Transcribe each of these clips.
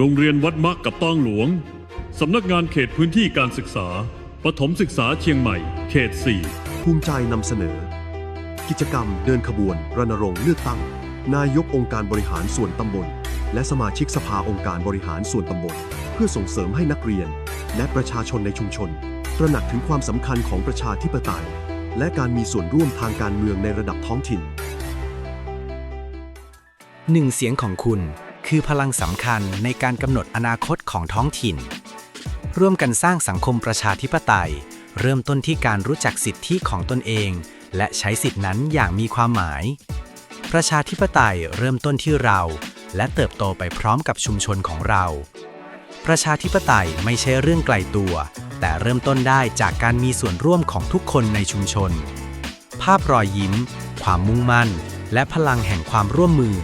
โรงเรียนวัดมะกับต้องหลวง สำนักงานเขตพื้นที่การศึกษาปฐมศึกษาเชียงใหม่ เขต 4 ภูมิใจนำเสนอ กิจกรรมเดินขบวน รณรงค์เลือกตั้ง นายกองค์การบริหารส่วนตำบล และสมาชิกสภาองค์การบริหารส่วนตำบล เพื่อส่งเสริมให้นักเรียน และประชาชนในชุมชน ตระหนักถึงความสำคัญของประชาธิปไตย และการมีส่วนร่วมทางการเมืองในระดับท้องถิ่นหนึ่งเสียงของคุณ คือพลังสำคัญในการกำหนดอนาคตของท้องถิ่น ร่วมกันสร้างสังคมประชาธิปไตย เริ่มต้นที่การรู้จักสิทธิของตนเอง และใช้สิทธินั้นอย่างมีความหมาย ประชาธิปไตยเริ่มต้นที่เรา และเติบโตไปพร้อมกับชุมชนของเรา ประชาธิปไตยไม่ใช่เรื่องไกลตัว แต่เริ่มต้นได้จากการมีส่วนร่วมของทุกคนในชุมชน ภาพรอยยิ้ม ความมุ่งมั่น และพลังแห่งความร่วมมือ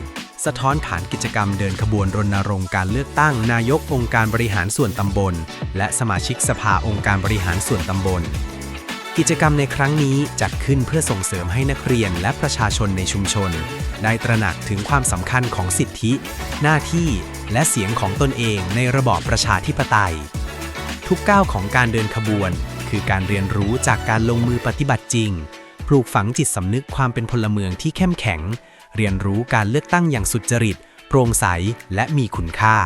สะท้อนผ่านกิจกรรมเดินขบวนรณรงค์การเลือกตั้งนายกองค์การบริหารส่วนตำบล และสมาชิกสภาองค์การบริหารส่วนตำบล กิจกรรมในครั้งนี้จัดขึ้นเพื่อส่งเสริมให้นักเรียนและประชาชนในชุมชน ได้ตระหนักถึงความสำคัญของสิทธิ หน้าที่ และเสียงของตนเองในระบอบประชาธิปไตย ทุกก้าวของการเดินขบวน คือการเรียนรู้จากการลงมือปฏิบัติจริง ปลูกฝังจิตสำนึกความเป็นพลเมืองที่เข้มแข็ง เรียนรู้การเลือกตั้งอย่างสุจริต โปร่งใส และมีคุณค่า